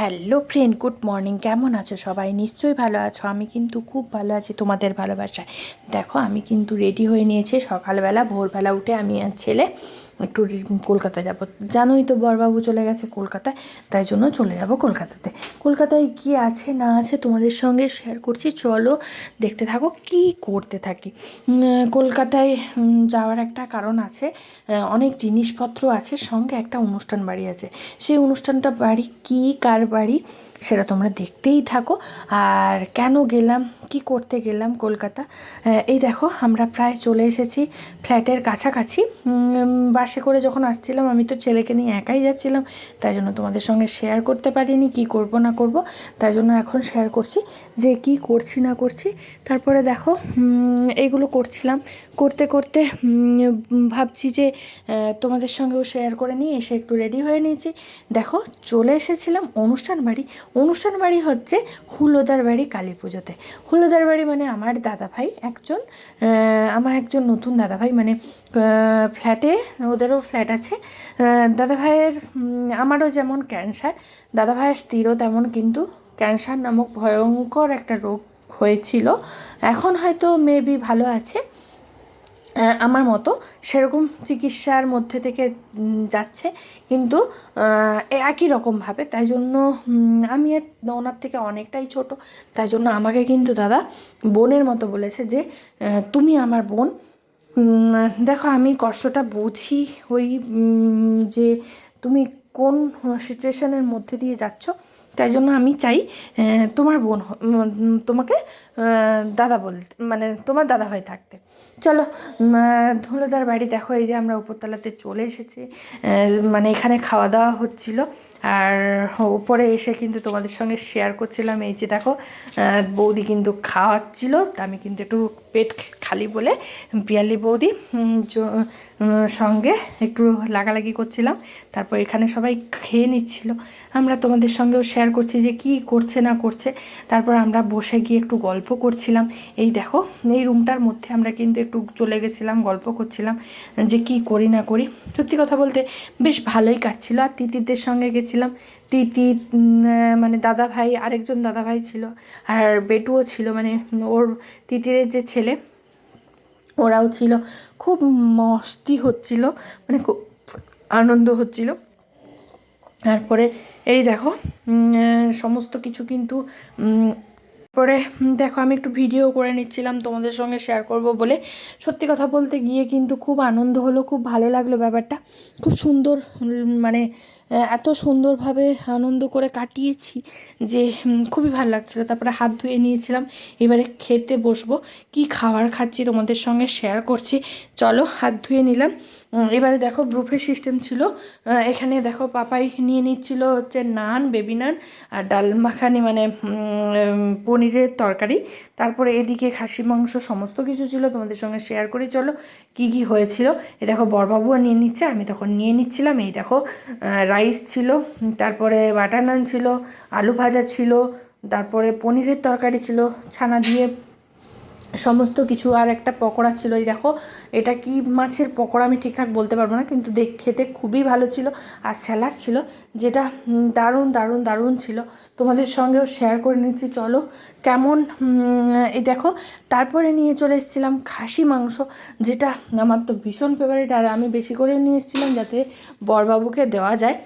Hello friend good morning কেমন আছো সবাই? নিশ্চয়ই ভালো আছো। আমি কিন্তু খুব ভালো আছি তোমাদের ভালোবাসায়। দেখো, আমি কিন্তু রেডি হয়ে নিয়েছি। সকালবেলা, ভোরবেলা উঠে আমি আর ছেলে একটু কলকাতা যাব। জানোই তো বরবাবু চলে গেছে কলকাতায়, তাই জন্য চলে যাব কলকাতাতে। কলকাতায় কি আছে না আছে তোমাদের সঙ্গে শেয়ার করছি, চলো দেখতে থাকো কি করতে থাকি। কলকাতায় যাওয়ার একটা কারণ আছে অনেক জিনিসপত্র আছে, সঙ্গে একটা অনুষ্ঠান বাড়ি আছে। সেই অনুষ্ঠানটা বাড়ি কি, কার বাড়ি, সেটা তোমরা দেখতেই থাকো। আর কেন গেলাম, কি করতে গেলাম কলকাতা এই দেখো আমরা প্রায় চলে এসেছি ফ্ল্যাটের কাছাকাছি। বাসে করে যখন আসছিলাম, আমি তো ছেলেকে নিয়ে একাই যাচ্ছিলাম, তাই জন্য তোমাদের সঙ্গে শেয়ার করতে পারিনি, কি করব না করব, তাই জন্য এখন শেয়ার করছি যে কি করছি না করছি তারপরে দেখো এইগুলো করছিলাম। করতে করতে ভাবছি যে তোমাদের সঙ্গেও শেয়ার করে নিয়ে এসে একটু রেডি হয়ে নিয়েছি। দেখো চলে এসেছিলাম অনুষ্ঠান বাড়ি। অনুষ্ঠান বাড়ি হচ্ছে হুলোদার বাড়ি কালী পুজোতে। হুলোদার বাড়ি মানে আমার দাদা ভাই একজন আমার একজন নতুন দাদা ভাই মানে ফ্ল্যাটে ওদেরও ফ্ল্যাট আছে। আহ, দাদা ভাইয়ের আমারও যেমন ক্যান্সার দাদা ভাইয়ের স্ত্রীরও তেমন কিন্তু ক্যান্সার নামক ভয়ঙ্কর একটা রোগ হয়েছিল। এখন হয়তো মেবি ভালো আছে। আমার মতো সেরকম চিকিৎসার মধ্যে থেকে যাচ্ছে। কিন্তু একই রকমভাবে তাই জন্য আমি আর ওনার থেকে অনেকটাই ছোট। তাই জন্য আমাকে কিন্তু দাদা বোনের মতো বলেছে যে তুমি আমার বোন। দেখো, আমি কষ্টটা বুঝি ওই যে তুমি কোন সিচুয়েশনের মধ্যে দিয়ে যাচ্ছ। তাই জন্য আমি চাই তোমার বোন তোমাকে দাদা বলতে মানে তোমার দাদা হয়ে থাকতে। চলো ধুলোদার বাড়ি, দেখো এই যে আমরা উপরতলাতে চলে এসেছি। মানে এখানে খাওয়া দাওয়া হচ্ছিল। আর উপরে এসে কিন্তু তোমাদের সঙ্গে শেয়ার করছিলাম। এই যে দেখো বৌদি কিন্তু খাওয়াচ্ছিল। আমি কিন্তু একটু পেট খালি বলে পিয়ালি বৌদি সঙ্গে একটু লাগালাগি করছিলাম। তারপর এখানে সবাই খেয়ে নিচ্ছিল। আমরা তোমাদের সঙ্গেও শেয়ার করছি যে কি করছে, না করছে। তারপর আমরা বসে গিয়ে একটু গল্প করছিলাম। এই দেখো, এই রুমটার মধ্যে আমরা কিন্তু একটু চলে গেছিলাম, গল্প করছিলাম যে কি করি, না করি। সত্যি কথা বলতে বেশ ভালোই কাটছিল। আর তিতিদের সঙ্গে গেছিলাম। তিতি মানে দাদা ভাই আরেকজন দাদা ভাই ছিল। আর বেটুও ছিল মানে ওর তিতিরের যে ছেলে, ওরাও ছিল। খুব মস্তি হচ্ছিল মানে খুব আনন্দ হচ্ছিল। তারপরে এই দেখো সমস্ত কিছু কিন্তু পরে দেখো, আমি একটু ভিডিও করে নিচ্ছিলাম, তোমাদের সঙ্গে শেয়ার করব বলে। সত্যি কথা বলতে গিয়ে কিন্তু খুব আনন্দ হলো, খুব ভালো লাগল ব্যাপারটা। খুব সুন্দর মানে এত সুন্দরভাবে আনন্দ করে কাটিয়েছি। যে খুবই ভালো লাগছিল। তারপরে হাত ধুয়ে নিয়েছিলাম। এবারে খেতে বসবো। কি খাবার খাচ্ছি তোমাদের সঙ্গে শেয়ার করছি। চলো, হাত ধুয়ে নিলাম। এবারে দেখো ব্রুফে সিস্টেম ছিল। এখানে দেখো পাপাই নিয়ে নিচ্ছিল হচ্ছে নান বেবি নান আর ডাল মাখানি মানে পনিরের তরকারি। তারপরে এদিকে খাসি, মাংস সমস্ত কিছু ছিল। তোমাদের সঙ্গে শেয়ার করি। চলো, কি কি হয়েছিল? এ দেখো বরবাবুও নিয়ে নিচ্ছে, আমি তখন নিয়ে নিচ্ছিলাম। এই দেখো রাইস ছিল, তারপরে বাটার নান ছিল, আলু ভাজা ছিল, তারপরে পনিরের তরকারি ছিল, ছানা দিয়ে সমস্ত কিছু আর একটা পকোড়া ছিল। এই দেখো, এটা কি মাছের পকোড়া আমি ঠিকঠাক বলতে পারব না, কিন্তু দেখ, খেতে খুবই ভালো ছিল আর স্যালাড ছিল, যেটা দারুণ দারুণ দারুণ ছিল। তোমাদের সঙ্গেও শেয়ার করে নিচ্ছি, চলো। কেমন এই দেখো তারপরে নিয়ে চলে এসেছিলাম খাসি মাংস, যেটা আমার তো ভীষণ ফেভারিট আর আমি বেশি করে নিয়ে এসেছিলাম যাতে বরবাবুকে দেওয়া যায়।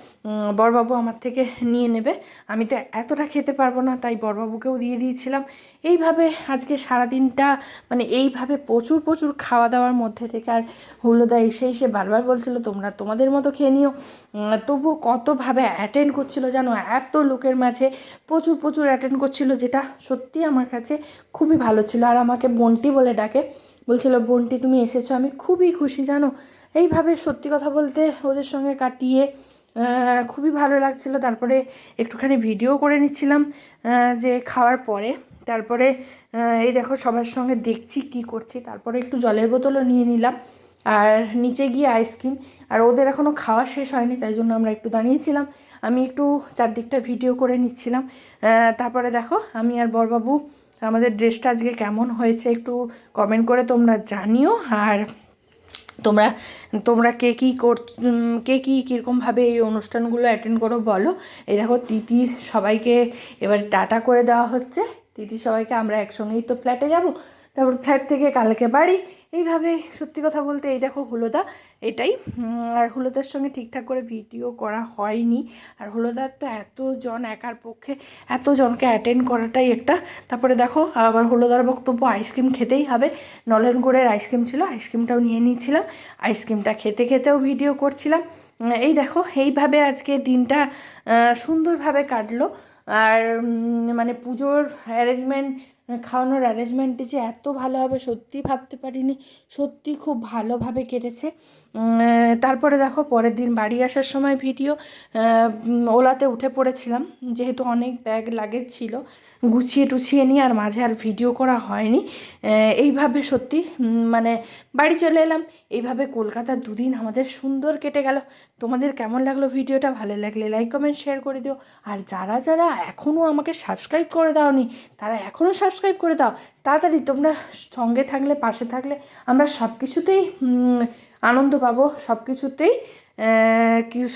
বরবাবু আমার থেকে নিয়ে নেবে। আমি তো এতটা খেতে পারব না, তাই বরবাবুকেও দিয়ে দিয়েছিলাম। এইভাবে আজকে সারাদিনটা মানে এইভাবে প্রচুর প্রচুর খাওয়া দাওয়ার মধ্যে থেকে, আর হুলোদা এসে এসে বারবার বলছিল, তোমরা তোমাদের মতো খেয়ে নিও। তবুও কতভাবে অ্যাটেন্ড করছিল জানো? এত লোকের মাঝে প্রচুর প্রচুর অ্যাটেন্ড করছিল, যেটা সত্যি আমার কাছে খুবই ভালো ছিল। আর আমাকে বন্টি বলে ডাকে। বলছিল, বন্টি, তুমি এসেছ, আমি খুবই খুশি, জানো? এইভাবে সত্যি কথা বলতে ওদের সঙ্গে কাটিয়ে খুবই ভালো লাগছিল। তারপরে একটুখানি ভিডিও করে নিচ্ছিলাম যে খাওয়ার পরে। তারপরে এই দেখো, সবার সঙ্গে দেখছি কি করছি। তারপরে একটু জলের বোতলও নিয়ে নিলাম, আর নিচে গিয়ে আইসক্রিম। আর ওদের এখনও খাওয়া শেষ হয়নি, তাই জন্য আমরা একটু দাঁড়িয়েছিলাম। আমি একটু চারদিকটা ভিডিও করে নিচ্ছিলাম। তারপরে দেখো, আমি আর বরবাবু আমাদের ড্রেসটা আজকে কেমন হয়েছে একটু কমেন্ট করে তোমরা জানিও। আর তোমরা তোমরা কে কী কর কে কী কীরকমভাবে এই অনুষ্ঠানগুলো অ্যাটেন্ড করো বলো। এই দেখো, তিতি সবাইকে এবার টাটা করে দেওয়া হচ্ছে। তিতি সবাইকে আমরা একসঙ্গেই তো ফ্ল্যাটে যাব। তারপর ফ্ল্যাট থেকে কালকে বাড়ি। এইভাবে সত্যি কথা বলতে এই দেখো হুলোদা। এটাই। আর হুলোদার সঙ্গে ঠিকঠাক করে ভিডিও করা হয়নি। আর হুলোদার তো এতজন একার পক্ষে, এতজনকে অ্যাটেন্ড করাটাই একটা। তারপরে দেখো, আবার হুলোদার বক্তব্য আইসক্রিম খেতেই হবে। নলেন গুড়ের আইসক্রিম ছিল আইসক্রিমটাও নিয়ে নিয়েছিলাম আইসক্রিমটা খেতে খেতেও ভিডিও করছিলাম। এই দেখো, এইভাবে আজকে দিনটা সুন্দরভাবে কাটলো। আর মানে পুজোর অ্যারেঞ্জমেন্ট খাওয়ানোর অ্যারেঞ্জমেন্টটি যে এত ভালো হবে সত্যি ভাবতে পারিনি। সত্যি খুব ভালোভাবে কেটেছে। তারপরে দেখো পরের দিন বাড়ি আসার সময় ভিডিও ওলাতে উঠে পড়েছিলাম। যেহেতু অনেক ব্যাগ লাগেজ ছিল গুছিয়ে টুছিয়ে নিয়ে আর মাঝে আর ভিডিও করা হয়নি। এইভাবে সত্যি মানে বাড়ি চলে এলাম। এইভাবে কলকাতার দুদিন আমাদের সুন্দর কেটে গেল। তোমাদের কেমন লাগল ভিডিওটা? ভালো লাগলে লাইক কমেন্ট শেয়ার করে দিও। আর যারা যারা এখনও আমাকে সাবস্ক্রাইব করে দাওনি, তারা এখনও সাবস্ক্রাইব করে দাও। তাড়াতাড়ি তোমরা সঙ্গে থাকলে, পাশে থাকলে আমরা সব কিছুতেই আনন্দ পাবো সব কিছুতেই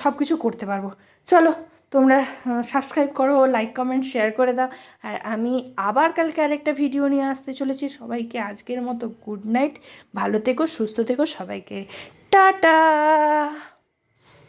সব কিছু করতে পারব। চলো তোমরা সাবস্ক্রাইব করো লাইক কমেন্ট শেয়ার করে দাও। আর আমি আবার কালকে আরেকটা ভিডিও নিয়ে আসতে চলেছি। সবাইকে আজকের মতো গুড নাইট ভালো থেকো, সুস্থ থেকো সবাইকে। টাটা!